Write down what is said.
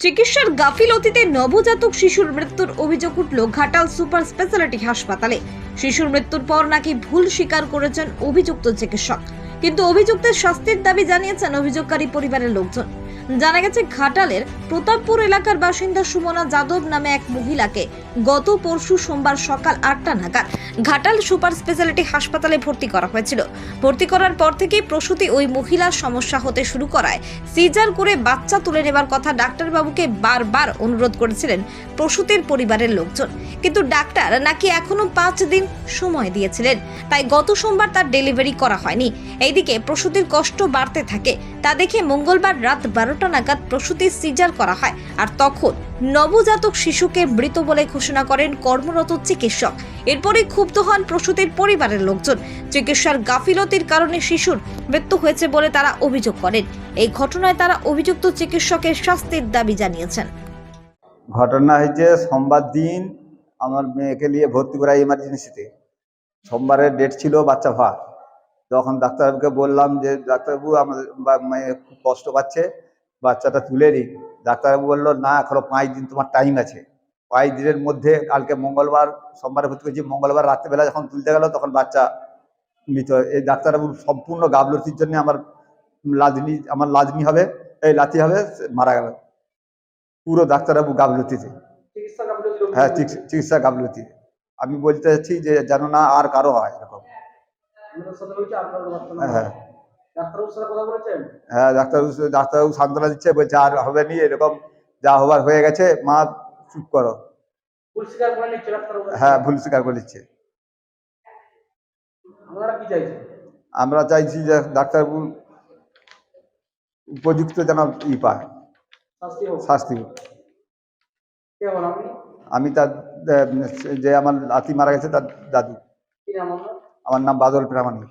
চিকিৎসার গাফিলতিতে নবজাতক শিশুর মৃত্যুর অভিযোগ উঠল ঘাটাল সুপার স্পেশালিটি হাসপাতালে। শিশুর মৃত্যুর পর নাকি ভুল স্বীকার করেছেন অভিযুক্ত চিকিৎসক। কিন্তু অভিযুক্তের শাস্তির দাবি জানিয়েছেন অভিযোগকারী পরিবারের লোকজন। জানা গেছে, ঘাটালের প্রতাপপুর এলাকার বাসিন্দা সুমনা যাদব নামে এক মহিলাকে গত পরশু সোমবার সকাল আটটা নাগাদ ঘাটাল সুপার স্পেশালিটি হাসপাতালে ভর্তি করা হয়েছিল। ভর্তি করার পর থেকেই প্রসূতি ওই মহিলার সমস্যা হতে শুরু করায়। সিজার করে বাচ্চা তুলে নেবার কথা ডাক্তারবাবুকে বারবার অনুরোধ করেছিলেন প্রসূতির পরিবারের লোকজন। কিন্তু ডাক্তার নাকি এখনও পাঁচ দিন সময় দিয়েছিলেন। তাই গত সোমবার তার ডেলিভারি করা হয়নি। এইদিকে প্রসূতির কষ্ট বাড়তে থাকে। তা দেখে মঙ্গলবার রাত বারোটা নাগাদ প্রসূতির সিজার করা হয় আর তখন নবজাতক শিশুকে মৃত বলে ঘোষণা করেন কর্মরত চিকিৎসক। এরপরই ক্ষুব্ধ হন প্রসূতির পরিবারের লোকজন। চিকিৎসার গাফিলতির কারণে শিশুর মৃত্যু হয়েছে বলে তারা অভিযোগ করেন। এই ঘটনায় তারা অভিযুক্ত চিকিৎসকের শাস্তির দাবি জানিয়েছেন। ঘটনা হয়েছে সোমবার দিন আমার মেয়েকে নিয়ে ভর্তি করা ইমার্জেন্সিতে সোমবারের ডেট ছিল বাচ্চা ভার তখন ডাক্তারবাবুকে বললাম যে, ডাক্তারবাবু, আমাদের মেয়ে খুব কষ্ট পাচ্ছে। বাচ্চাটা তুলে নিই। ডাক্তারবাবু বলল না এখনও পাঁচ দিন তোমার টাইম আছে। পাঁচ দিনের মধ্যে কালকে মঙ্গলবার সোমবারে ভর্তি করেছি। মঙ্গলবার রাত্রেবেলা যখন তুলতে গেল তখন বাচ্চা মৃত। এই ডাক্তারবাবু সম্পূর্ণ গাবলতির জন্য আমার লাজনি আমার লাজনি হবে এই লাথি হবে মারা গেল। পুরো ডাক্তারবাবু চিকিৎসা হ্যাঁ চিকিৎসা- গাফলতি। আমি বলতে চাচ্ছি যে যেন না আর কারও হয় এরকম। হ্যাঁ। হ্যাঁ ডাক্তারবাবু ডাক্তারবাবু সান্ত্বনা দিচ্ছে বলছে আর হবে নি এরকম যা হবার হয়ে গেছে মা চুপ করো। নিচ্ছে হ্যাঁ ভুল স্বীকার করে চাইছেন? আমরা চাইছি যে ডাক্তারবাবু উপযুক্ত যেন ই পায়। শাস্তি আমি তার যে আমার লাতি মারা গেছে তার দাদু। আমার নাম বাদল প্রামাণিক।